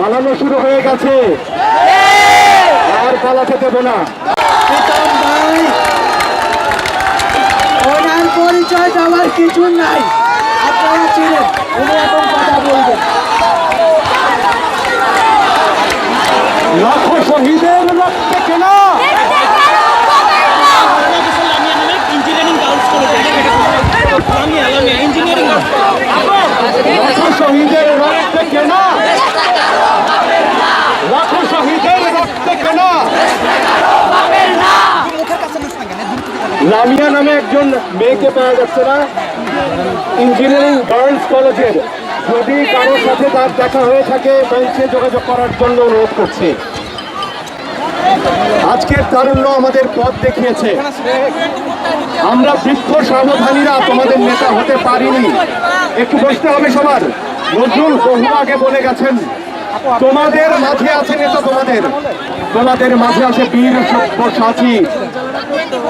পালানো শুরু হয়ে গেছে। আর পালাতে দেব না। ওনার পরিচয় দেওয়ার কিছু নাই। আপনারা ছিলেন উনি এখন কথা বলবেন। লাখো শহীদের রক্তে কেনা ইঞ্জিনিয়ারিং গার্লস কলেজ আলামিয়া ইঞ্জিনিয়ারিং লাখো শহীদের রক্তে কেনা লাখো শহীদের রক্তে কেনা লামিয়া নামে একজন মেয়েকে পাওয়া যাচ্ছে না। ইঞ্জিনিয়ারিং গার্লস কলেজের যদি কারোর সাথে তার দেখা হয়ে থাকে মঞ্চে যোগাযোগ করার জন্য অনুরোধ করছি। আজকের তারুণ্য আমাদের পথ দেখিয়েছে। আমরা বৃদ্ধ সাবধানীরা তোমাদের নেতা হতে পারিনি। একটু বসতে হবে সবার। নজরুল বহু আগে বলে গেছেন, তোমাদের মাঝে আছে নেতা তোমাদের। তোমাদের মাঝে আছে বীর সভ্য সাথী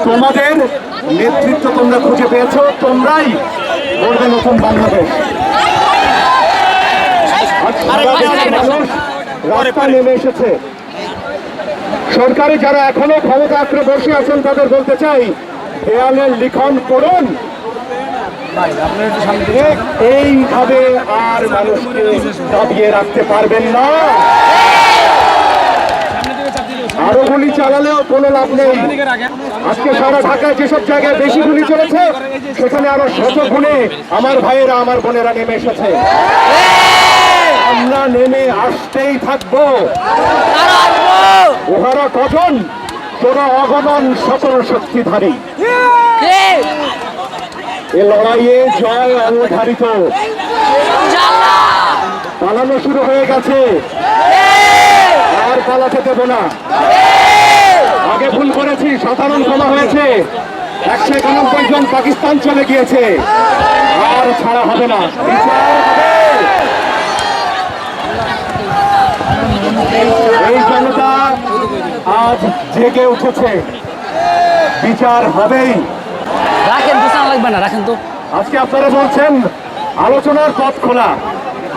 তোমাদের নেতৃত্ব তোমরা খুঁজে পেয়েছ তোমরাই গড়বে নতুন বাংলাদেশ। নেমে এসেছে। সরকারে যারা এখনও ক্ষমতা আঁকড়ে বসে আছেন তাদের বলতে চাই দেয়ালের লিখন করুন। এইভাবে আর মানুষকে দাবিয়ে রাখতে পারবেন না। আরও গুলি চালালেও কোনো লাভ নেই। আজকে সারা ঢাকায় যেসব জায়গায় বেশি গুলি চলেছে, সেখানে আরও শত গুণে আমার ভাইয়েরা, আমার বোনেরা নেমে এসেছে। আমরা নেমে আসতেই থাকব। ওহারা কজন? তোরা অগণন সকল শক্তিধারী। এ লড়াইয়ে জয় অবধারিত পালানো শুরু হয়ে গেছে। পালাতে দেব না। আগে ভুল করেছি সাধারণ ক্ষমা হয়েছে। একশো একানব্বই জন পাকিস্তান চলে গিয়েছে। আর ছাড়া হবে না। এই জনতা আজ জেগে উঠেছে। বিচার হবেই। রাখেন লাগবে না রাখেন তো। আজকে আপনারা বলছেন আলোচনার পথ খোলা।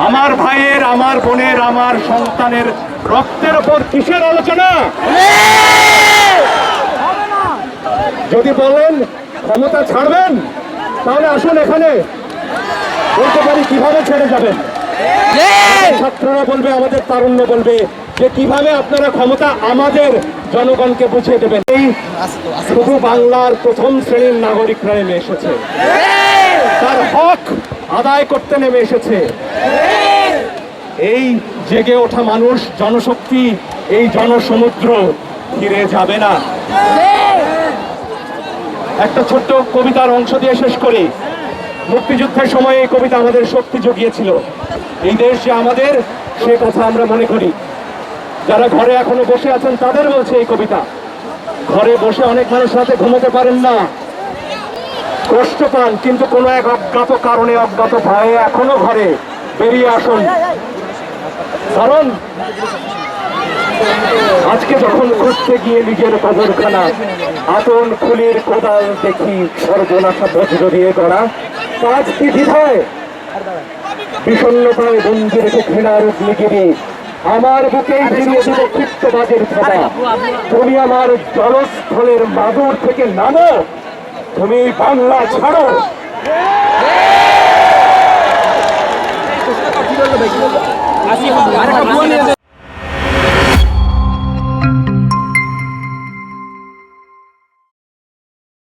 আমার ভাইয়ের, আমার বোনের, আমার সন্তানের রক্তের ওপর কিসের আলোচনা? যদি বলেন ক্ষমতা ছাড়বেন, তাহলে আসুন এখানে। বলতে পারি কীভাবে ছেড়ে যাবেন? ছাত্ররা বলবে, আমাদের তারুণ্য বলবে যে কীভাবে আপনারা ক্ষমতা আমাদের জনগণকে বুঝিয়ে দেবেন। এই শুধু বাংলার প্রথম শ্রেণির নাগরিকরা নেমে এসেছে। তার হক আদায় করতে নেমে এসেছে। এই জেগে ওঠা মানুষ, জনশক্তি, এই জনসমুদ্র ফিরে যাবে না। একটা ছোট্ট কবিতার অংশ দিয়ে শেষ করি। মুক্তিযুদ্ধের সময় এই কবিতা আমাদের শক্তি জুগিয়েছিল। এই দেশ যে আমাদের, সে কথা আমরা মনে করি। যারা ঘরে এখনও বসে আছেন, তাদের বলছে এই কবিতা। ঘরে বসে অনেক মানুষ রাতে ঘুমোতে পারেন না। কষ্ট পান, কিন্তু কোনো এক অজ্ঞাত কারণে অজ্ঞাত ভয়ে এখনও ঘরে বেরিয়ে আসুন। কারণ আজকে যখন খুঁজতে গিয়ে নিজের কবরখানা, আতন খুলির কোদাল দেখি সর্বনাশা বজ্র দিয়ে গড়া। কাজ কি দ্বিধায় বিষণ্ণতায় বন্দি রেখে ঘৃণার অগ্নিগিরি আমার বুকেই ফিরিয়ে দিল ক্ষিপ্তবাজের তুমি আমার জলস্থলের মাদুর থেকে নামো। তুমি বাংলা ছাড়ো। আরেকটা